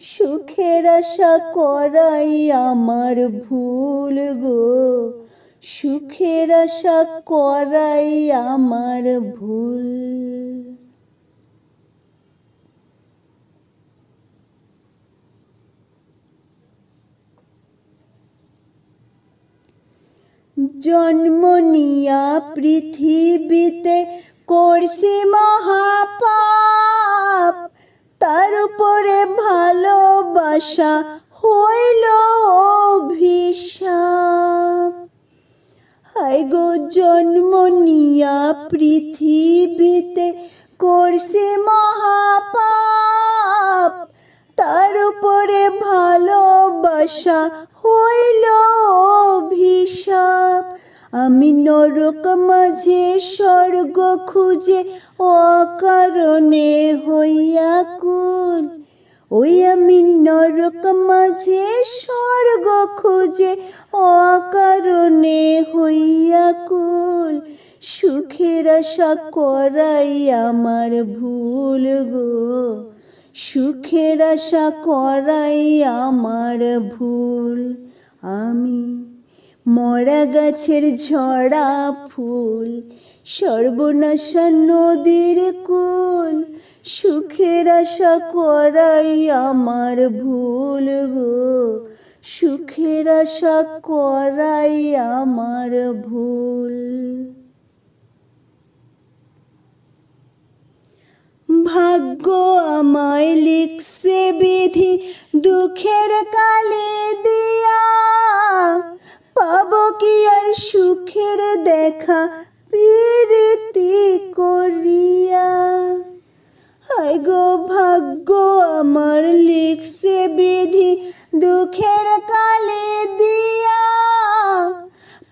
সুখের আশা করাই আমার ভুল গো। সুখের আশা করাই আমার ভুল। জন্ম নিয়া পৃথিবীতে করছি মহাপাপ, তার উপরে ভালোবাসা হইল অভিশাপ। হাই গো জন্ম নিয়া পৃথিবীতে করছি মহাপাপ। তার উপরে ভালোবাসা হইল অভিশাপ। আমি নরক মাঝে স্বর্গ খুঁজে অকারণে হইয়া কুল। ওই আমি নরক মাঝে স্বর্গ খুঁজে, অকারণে হইয়া কুল। সুখের আশা করাই আমার ভুল গো। সুখের আশা করাই আমার ভুল। আমি মরা গাছের ঝরা ফুল, সর্বনাশা নদীর কুল। সুখের আশা করাই আমার ভুল গো। সুখের আশা করাই আমার ভুল। ভাগ্য আমায় লিখছে বিধি দুঃখের কালে দিয়া। পাব কি আর সুখের দেখা প্রীতি বিধি দুঃখের কালে দিয়া।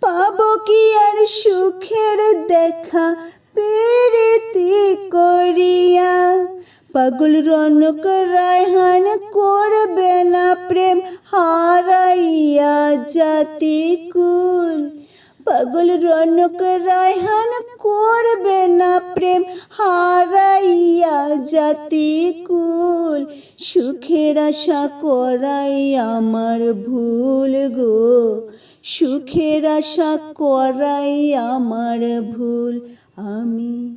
পাব কি আর সুখের দেখা প্রীতি করিয়া। পাগল রনক রায়হান করবে না প্রেম, হারাইয়া জাতি কুল পাগল রনক রায়হান করবে না প্রেম, হারাইয়া জাতি কুল। সুখের আশা করাই আমার ভুল গো। সুখের আশা করাই আমার ভুল। আমি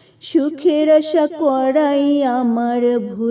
সুখের আশা করাই আমার ভুল।